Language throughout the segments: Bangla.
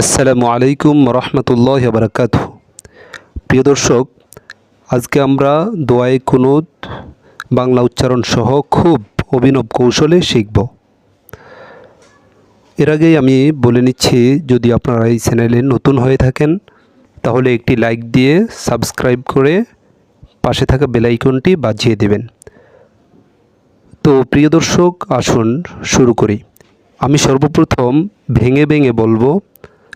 আসসালামু আলাইকুম রহমতুল্লাহ বারকাত প্রিয় দর্শক, আজকে আমরা দোয়াই কুনুত, বাংলা উচ্চারণ সহ খুব অভিনব কৌশলে শিখব। এর আগেই আমি বলে নিচ্ছি, যদি আপনারা এই চ্যানেলে নতুন হয়ে থাকেন, তাহলে একটি লাইক দিয়ে সাবস্ক্রাইব করে পাশে থাকা বেলাইকনটি বাজিয়ে দেবেন। তো প্রিয় দর্শক, আসুন শুরু করি। আমি সর্বপ্রথম ভেঙে ভেঙে বলব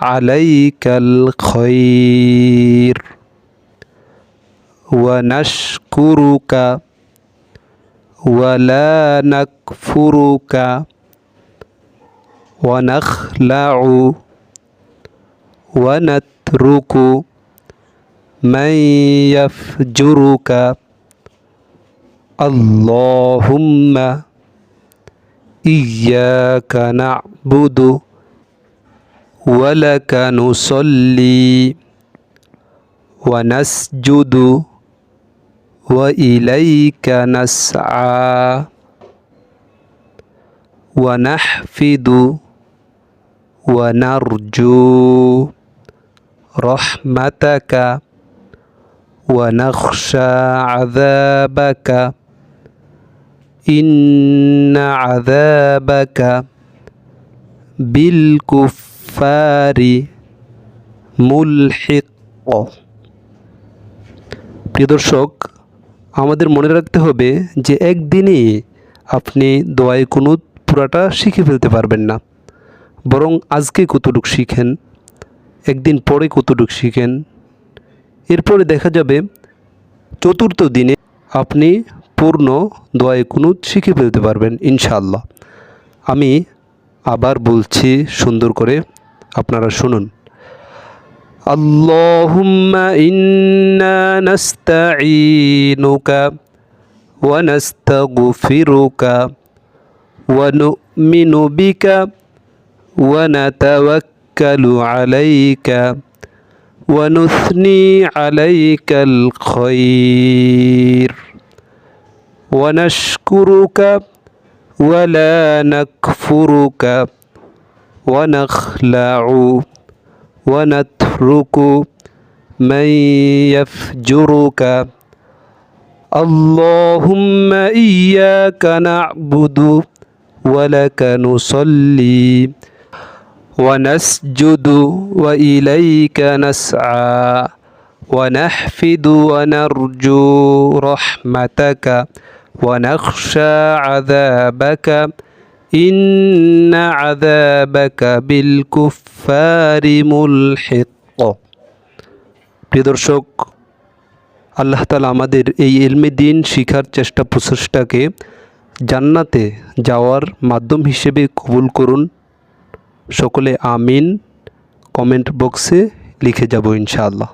عليك الخير ونشكرك ولا نكفرك ونخلع ونترك من يفجرك. اللهم إياك نعبد ولك نصلي ونسجد وإليك نسعى ونحفد ونرجو رحمتك ونخشى عذابك إن عذابك কুফারি মুলহিক প্রিয় দর্শক, আমাদের মনে রাখতে হবে যে একদিনই আপনি দোয়াই কুনুত পুরাটা শিখে ফেলতে পারবেন না। বরং আজকে কতটুক শিখেন, একদিন পরে কতটুক শিখেন, এরপরে দেখা যাবে চতুর্থ দিনে আপনি পূর্ণ দোয়াই কুনুত শিখে ফেলতে পারবেন ইনশাল্লাহ আমি আবার বলছি সুন্দর করে আপনারা শুনুন اللهم إنا نستعينك ونستغفرك ونؤمن بك ونتوكل عليك ونثني عليك الخير ونشكرك ولا نكفرك ونخلع ونترك من يفجرك. اللهم إياك نعبد ولك نصلي ونسجد وإليك نسعى ونحفد ونرجو رحمتك ونخشى عذابك. إن عذابك بالكفار ملحق প্রিয় দর্শক আল্লাহ তালা আমাদের এই এলমে দিন শিখার চেষ্টা প্রচেষ্টাকে জান্নাতে যাওয়ার মাধ্যম হিসেবে কবুল করুন সকলে আমিন কমেন্ট বক্সে লিখে যাব ইনশাআল্লাহ